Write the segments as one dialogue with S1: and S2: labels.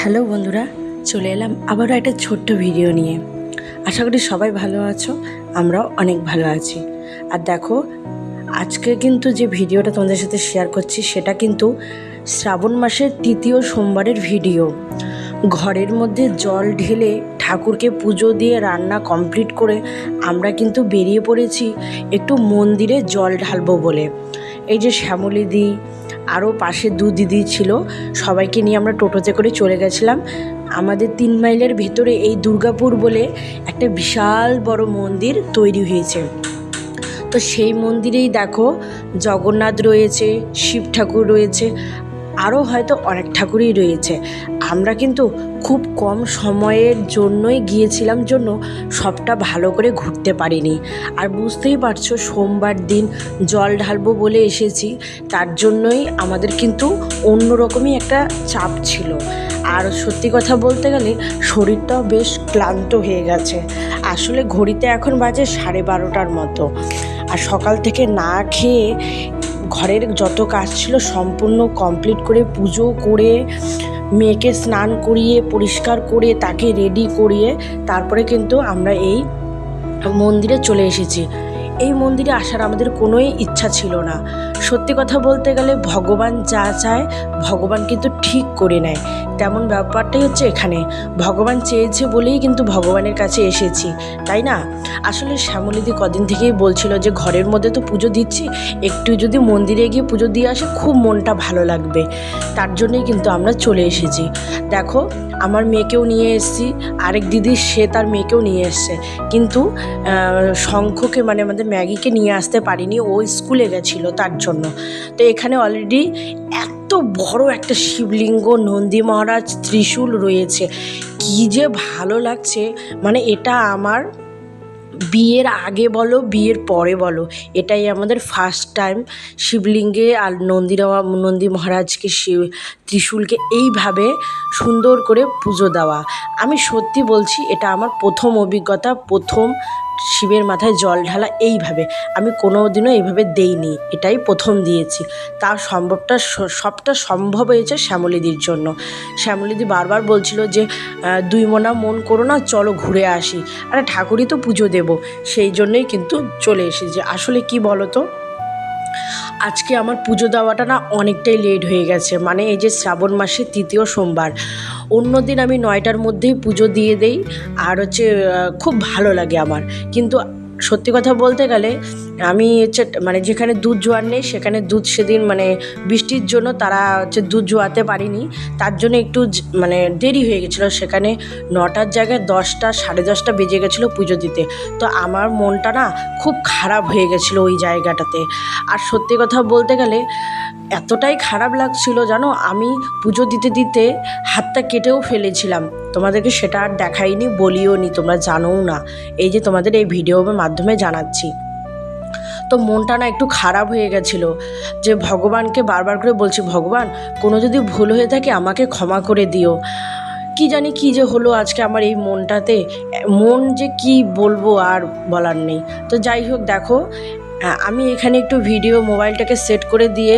S1: Hello বন্ধুরা, চলে এলাম আবারও একটা ছোট্ট ভিডিও নিয়ে। আশা করি সবাই ভালো আছো, আমরাও অনেক ভালো আছি। আর দেখো, আজকে কিন্তু যে ভিডিওটা তোমাদের সাথে শেয়ার করছি, সেটা কিন্তু শ্রাবণ মাসের তৃতীয় সোমবারের ভিডিও। ঘরের মধ্যে জল ঢেলে ঠাকুরকে পুজো দিয়ে রান্না কমপ্লিট করে আমরা কিন্তু বেরিয়ে পড়েছি একটু মন্দিরে জল ঢালবো বলে। এই যে শ্যামলিদি আরও পাশে দু দিদি ছিল, সবাইকে নিয়ে আমরা টোটোতে করে চলে গেছিলাম। আমাদের তিন মাইলের ভেতরে এই দুর্গাপুর বলে একটা বিশাল বড় মন্দির তৈরি হয়েছে। তো সেই মন্দিরেই দেখো জগন্নাথ রয়েছে, শিব ঠাকুর রয়েছে, আরও হয়তো অনেক ঠাকুরই রয়েছে। আমরা কিন্তু খুব কম সময়ের জন্যই গিয়েছিলাম জন্য সবটা ভালো করে ঘুরতে পারিনি। আর বুঝতেই পারছ সোমবার দিন জল ঢালবো বলে এসেছি, তার জন্যই আমাদের কিন্তু অন্যরকমই একটা চাপ ছিল। আর সত্যি কথা বলতে গেলে শরীরটাও বেশ ক্লান্ত হয়ে গেছে। আসলে ঘড়িতে এখন বাজে সাড়ে বারোটার মতো। আর সকাল থেকে না খেয়ে ঘরের যত কাজ ছিল সম্পূর্ণ কমপ্লিট করে পুজো করে মেয়েকে স্নান করিয়ে, পরিষ্কার করে, তাকে রেডি করিয়ে তারপরে কিন্তু আমরা এই মন্দিরে চলে এসেছি। এই মন্দিরে আসার আমাদের কোনোই ইচ্ছা ছিল না। সত্যি কথা বলতে গেলে ভগবান যা চায়, ভগবান কিন্তু ঠিক করে নেয়। তেমন ব্যাপারটাই হচ্ছে এখানে। ভগবান চেয়েছে বলেই কিন্তু ভগবানের কাছে এসেছি, তাই না? আসলে শ্যামলিদি কদিন থেকেই বলছিল যে ঘরের মধ্যে তো পুজো দিচ্ছি, একটু যদি মন্দিরে গিয়ে পুজো দিয়ে আসে খুব মনটা ভালো লাগবে। তার জন্যই কিন্তু আমরা চলে এসেছি। দেখো আমার মেয়েকেও নিয়ে এসেছি, আরেক দিদি, সে তার মেয়েকেও নিয়ে এসছে। কিন্তু শঙ্খকে মানে আমাদের ম্যাগিকে নিয়ে আসতে পারিনি, ও স্কুলে গেছিল তার জন্য। তো এখানে অলরেডি এত বড় একটা শিবলিঙ্গ, নন্দী মহারাজ, ত্রিশূল রয়েছে। কী যে ভালো লাগছে মানে এটা আমার বিয়ের আগে বলো, বিয়ের পরে বলো, এটাই আমাদের ফার্স্ট টাইম শিবলিঙ্গে আর নন্দীরা নন্দী মহারাজকে শিব ত্রিশূলকে এইভাবে সুন্দর করে পুজো দেওয়া। আমি সত্যি বলছি, এটা আমার প্রথম অভিজ্ঞতা, প্রথম শিবের মাথায় জল ঢালা এইভাবে। আমি কোনো দিনও এইভাবে দেইনি। এটাই প্রথম দিয়েছি। তা সম্ভবটা সবটা সম্ভব হয়েছে শ্যামলিদির জন্য। শ্যামলিদি বারবার বলছিল যে দুই মনা মন করো না, চলো ঘুরে আসি। আরে ঠাকুরই তো পুজো দেব। সেই জন্যই কিন্তু চলে এসেছি। আসলে কি বলো তো আজকে আমার পুজো দেওয়াটা না অনেকটাই লেট হয়ে গেছে। মানে এই যে শ্রাবণ মাসের তৃতীয় সোমবার অন্য দিন আমি নয়টার মধ্যেই পুজো দিয়ে দেই। আর হচ্ছে খুব ভালো লাগে আমার। কিন্তু সত্যি কথা বলতে গেলে, আমি হচ্ছে মানে যেখানে দুধ জোয়ার নেই, সেখানে দুধ সেদিন মানে বৃষ্টির জন্য তারা হচ্ছে দুধ জোয়াতে পারিনি। তার জন্য একটু মানে দেরি হয়ে গেছিল। সেখানে নটার জায়গায় দশটা, সাড়ে দশটা বেজে গেছিল পুজো দিতে। তো আমার মনটা না খুব খারাপ হয়ে গেছিল ওই জায়গাটাতে। আর সত্যি কথা বলতে গেলে এতটাই খারাপ লাগছিল জানো? আমি পুজো দিতে দিতে হাতটা কেটেও ফেলেছিলাম। তোমাদেরকে সেটা আর দেখাইনি, বলিও নি, তোমরা জানোও না। এই যে তোমাদের এই ভিডিওর মাধ্যমে জানাচ্ছি। তো মনটা না একটু খারাপ হয়ে গেছিল যে ভগবানকে বারবার করে বলছি, ভগবান, কোনো যদি ভুল হয়ে থাকে আমাকে ক্ষমা করে দিও। কি জানি কি যে হলো আজকে আমার এই মনটাতে। মন যে কি বলব আর বলার নেই। তো যাই হোক, দেখো আমি এখানে একটু ভিডিও মোবাইলটাকে সেট করে দিয়ে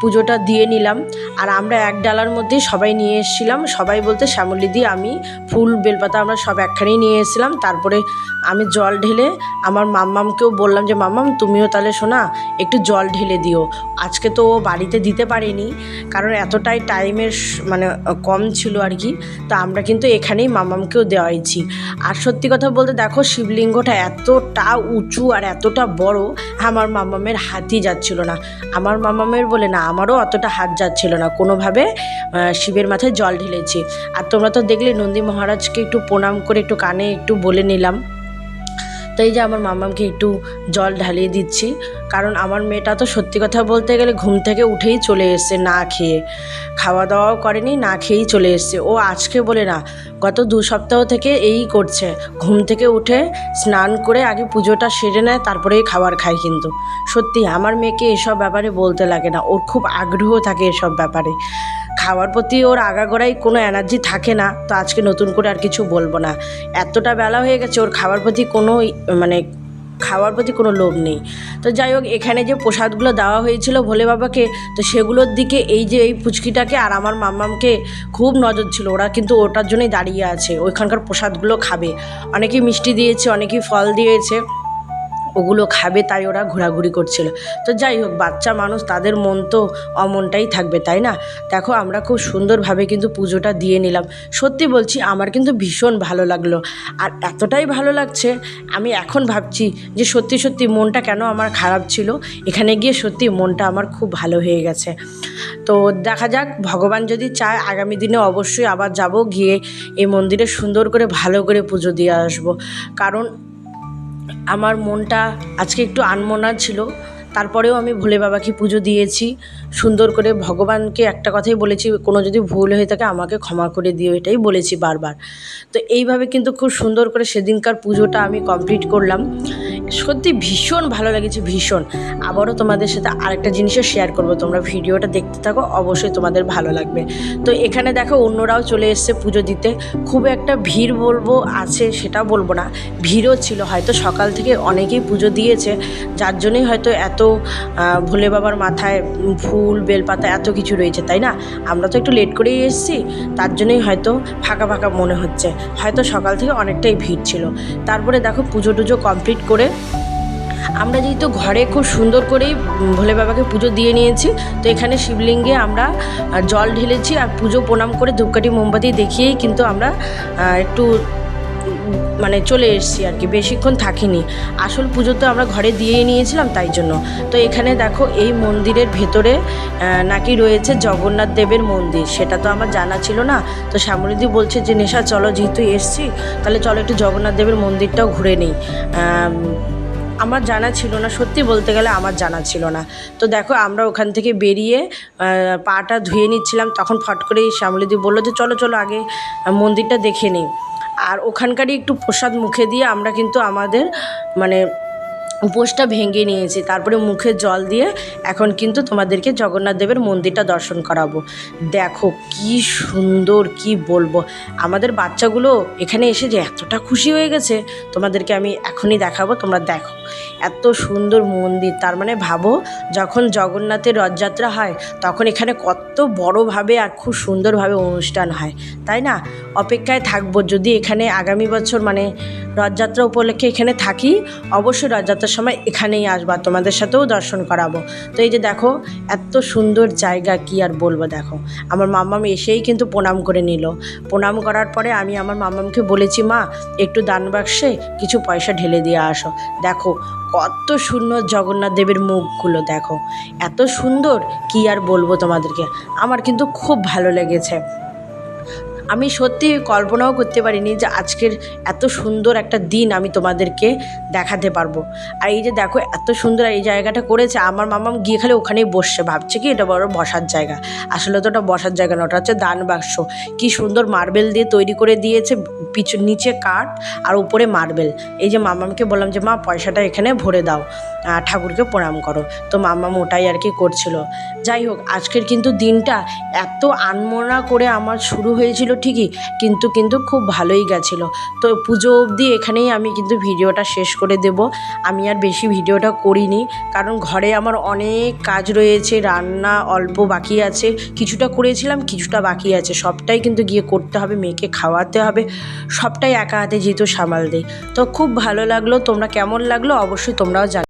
S1: পুজোটা দিয়ে নিলাম। আর আমরা এক ডালার মধ্যেই সবাই নিয়ে এসেছিলাম। সবাই বলতে শ্যামলি দিয়ে আমি, ফুল, বেলপাতা আমরা সব একখানেই নিয়ে এসেছিলাম। তারপরে আমি জল ঢেলে আমার মাম্মামকেও বললাম যে, মাম্মাম, তুমিও তাহলে শোনা একটু জল ঢেলে দিও। আজকে তো ও বাড়িতে দিতে পারিনি, কারণ এতটাই টাইমের মানে কম ছিল আর কি। তো আমরা কিন্তু এখানেই মামামকেও দেওয়াইছি। আর সত্যি কথা বলতে দেখো, শিবলিঙ্গটা এতটা উঁচু আর এতটা বড় আমার মামামের হাতই যাচ্ছিল না। আমার মামামের বলে, না, আমারও অতটা হাত যাচ্ছিল না। কোনোভাবে শিবের মাথায় জল ঢেলেছি। আর তোমরা তো দেখলে নন্দী মহারাজকে একটু প্রণাম করে, একটু কানে একটু বলে নিলাম। তো এই যে আমার মামামকে একটু জল ঢালিয়ে দিচ্ছি, কারণ আমার মেয়েটা তো সত্যি কথা বলতে গেলে ঘুম থেকে উঠেই চলে এসছে না খেয়ে। খাওয়া দাওয়াও করেনি, না খেয়েই চলে এসছে। ও আজকে বলে না, গত দু সপ্তাহ থেকে এই করছে। ঘুম থেকে উঠে স্নান করে আগে পুজোটা সেরে নেয়, তারপরেই খাবার খায় কিন্তু। সত্যি, আমার মেয়েকে এসব ব্যাপারে বলতে লাগে না। ওর খুব আগ্রহ থাকে এসব ব্যাপারে। খাওয়ার প্রতি ওর আগাগোড়াই কোনো এনার্জি থাকে না, তো আজকে নতুন করে আর কিছু বলব না। এতটা বেলা হয়ে গেছে, ওর খাওয়ার প্রতি কোনো মানে খাওয়ার প্রতি কোনো লোভ নেই। তো যাই হোক, এখানে যে প্রসাদগুলো দেওয়া হয়েছিল ভোলে বাবাকে, তো সেগুলোর দিকে এই যে এই পুচকিটাকে আর আমার মাম্মামকে খুব নজর ছিল। ওরা কিন্তু ওটার জন্যই দাঁড়িয়ে আছে, ওইখানকার প্রসাদগুলো খাবে। অনেকেই মিষ্টি দিয়েছে, অনেকেই ফল দিয়েছে। ওগুলো খাবে তাই ওরা ঘোরাঘুরি করছিল। তো যাই হোক, বাচ্চা মানুষ তাদের মন তো অমনটাই থাকবে, তাই না? দেখো, আমরা খুব সুন্দরভাবে কিন্তু পুজোটা দিয়ে নিলাম। সত্যি বলছি, আমার কিন্তু ভীষণ ভালো লাগল। আর এতটাই ভালো লাগছে, আমি এখন ভাবছি যে সত্যি সত্যি মনটা কেন আমার খারাপ ছিল? এখানে গিয়ে সত্যি মনটা আমার খুব ভালো হয়ে গেছে। তো দেখা যাক, ভগবান যদি চায়, আগামী দিনে অবশ্যই আবার যাব, গিয়ে এই মন্দিরে সুন্দর করে ভালো করে পুজো দিয়ে আসব। কারণ আমার মনটা আজকে একটু আনমনা ছিল। তারপরেও আমি ভোলে বাবাকে পুজো দিয়েছি। সুন্দর করে ভগবানকে একটা কথাই বলেছি, কোনো যদি ভুল হয়ে থাকে আমাকে ক্ষমা করে দিও, এটাই বলেছি বারবার। তো এইভাবে কিন্তু খুব সুন্দর করে সেদিনকার পুজোটা আমি কমপ্লিট করলাম। সত্যি ভীষণ ভালো লেগেছে, ভীষণ। আবারও তোমাদের সাথে আরেকটা জিনিসও শেয়ার করব। তোমরা ভিডিওটা দেখতে থাকো, অবশ্যই তোমাদের ভালো লাগবে। তো এখানে দেখো অন্যরাও চলে এসছে পুজো দিতে। খুব একটা ভিড় বলব আছে সেটা বলব না, ভিড়ও ছিল। হয়তো সকাল থেকে অনেকেই পুজো দিয়েছে, যার জন্যই হয়তো এত ভোলে বাবার মাথায় ফুল, বেলপাতা এত কিছু রয়েছে, তাই না? আমরা তো একটু লেট করেই এসেছি, তার জন্যই হয়তো ফাঁকা ফাঁকা মনে হচ্ছে। হয়তো সকাল থেকে অনেকটাই ভিড় ছিল। তারপরে দেখো পুজো টুজো কমপ্লিট করে আমরা যেহেতু ঘরে খুব সুন্দর করেই ভোলে বাবাকে পুজো দিয়ে নিয়েছি, তো এখানে শিবলিঙ্গে আমরা জল ঢেলেছি আর পুজো প্রণাম করে ধূপকাঠি মোমবাতি দেখিয়েই কিন্তু আমরা একটু মানে চলে এসেছি আর কি, বেশিক্ষণ থাকিনি। আসল পুজো তো আমরা ঘরে দিয়েই নিয়েছিলাম তাই জন্য। তো এখানে দেখো এই মন্দিরের ভেতরে নাকি রয়েছে জগন্নাথ দেবের মন্দির, সেটা তো আমার জানা ছিল না। তো শ্যামলিদি বলছে যে, নেশা চলো যেহেতু এসছি, তাহলে চলো একটু জগন্নাথ দেবের মন্দিরটাও ঘুরে নিই। আমার জানা ছিল না, সত্যি বলতে গেলে আমার জানা ছিল না। তো দেখো আমরা ওখান থেকে বেরিয়ে পাটা ধুয়ে নিচ্ছিলাম, তখন ফট করেই শ্যামলিদি বলল যে, চলো চলো আগে মন্দিরটা দেখে নিই। আর ওখানকারই একটু প্রসাদ মুখে দিয়ে আমরা কিন্তু আমাদের মানে উপোসটা ভেঙে নিয়েছি। তারপরে মুখে জল দিয়ে এখন কিন্তু তোমাদেরকে জগন্নাথ দেবের মন্দিরটা দর্শন করাবো। দেখো কি সুন্দর, কি বলব? আমাদের বাচ্চাগুলো এখানে এসে যে এতটা খুশি হয়ে গেছে, তোমাদেরকে আমি এখনই দেখাবো, তোমরা দেখো। এত সুন্দর মন্দির, তার মানে ভাবো যখন জগন্নাথের রথযাত্রা হয়, তখন এখানে কত বড়োভাবে আর খুব সুন্দরভাবে অনুষ্ঠান হয়, তাই না? অপেক্ষায় থাকব, যদি এখানে আগামী বছর মানে রথযাত্রা উপলক্ষে এখানে থাকি, অবশ্যই রথযাত্রার সময় এখানেই আসবা, তোমাদের সাথেও দর্শন করাবো। তো এই যে দেখো, এত সুন্দর জায়গা কি আর বলব দেখো। আমার মাম্মাম এসেই কিন্তু প্রণাম করে নিল। প্রণাম করার পরে আমি আমার মাম্মামকে বলেছি, মা, একটু দান বাক্সে কিছু পয়সা ঢেলে দিয়ে আসো। দেখো, কত সুন্দর জগন্নাথ দেবের মুখগুলো দেখো। এত সুন্দর কি আর বলব তোমাদেরকে? আমার কিন্তু খুব ভালো লেগেছে। আমি সত্যি কল্পনাও করতে পারিনি যে আজকের এত সুন্দর একটা দিন আমি তোমাদেরকে দেখাতে পারব। আর এই যে দেখো, এত সুন্দর এই জায়গাটা করেছে, আমার মামাম গিয়ে খালি ওখানেই বসছে। ভাবছে কি এটা বড় বসার জায়গা। আসলে তো ওটা বসার জায়গা না ওটা হচ্ছে দান বাক্স। কী সুন্দর মার্বেল দিয়ে তৈরি করে দিয়েছে, পিছু, নিচে কাঠ আর উপরে মার্বেল। এই যে মামামকে বললাম যে, মা, পয়সাটা এখানে ভরে দাও ঠাকুরকে প্রণাম করো। তো মামাম ওটাই আর কি করছিল। যাই হোক, আজকের কিন্তু দিনটা এত আনমনা করে আমার শুরু হয়েছিল ঠিকই, কিন্তু কিন্তু খুব ভালোই গেছিল। তো পুজো অবধি এখানেই আমি কিন্তু ভিডিওটা শেষ করে দেব। আমি আর বেশি ভিডিওটা করিনি, কারণ ঘরে আমার অনেক কাজ রয়েছে, রান্না অল্প বাকি আছে। কিছুটা করেছিলাম, কিছুটা বাকি আছে। সবটাই কিন্তু গিয়ে করতে হবে, মেয়েকে খাওয়াতে হবে। সবটাই একা হাতে যেহেতু সামাল দেয় তো খুব ভালো লাগল, তোমরা কেমন লাগল অবশ্যই তোমরাও জানো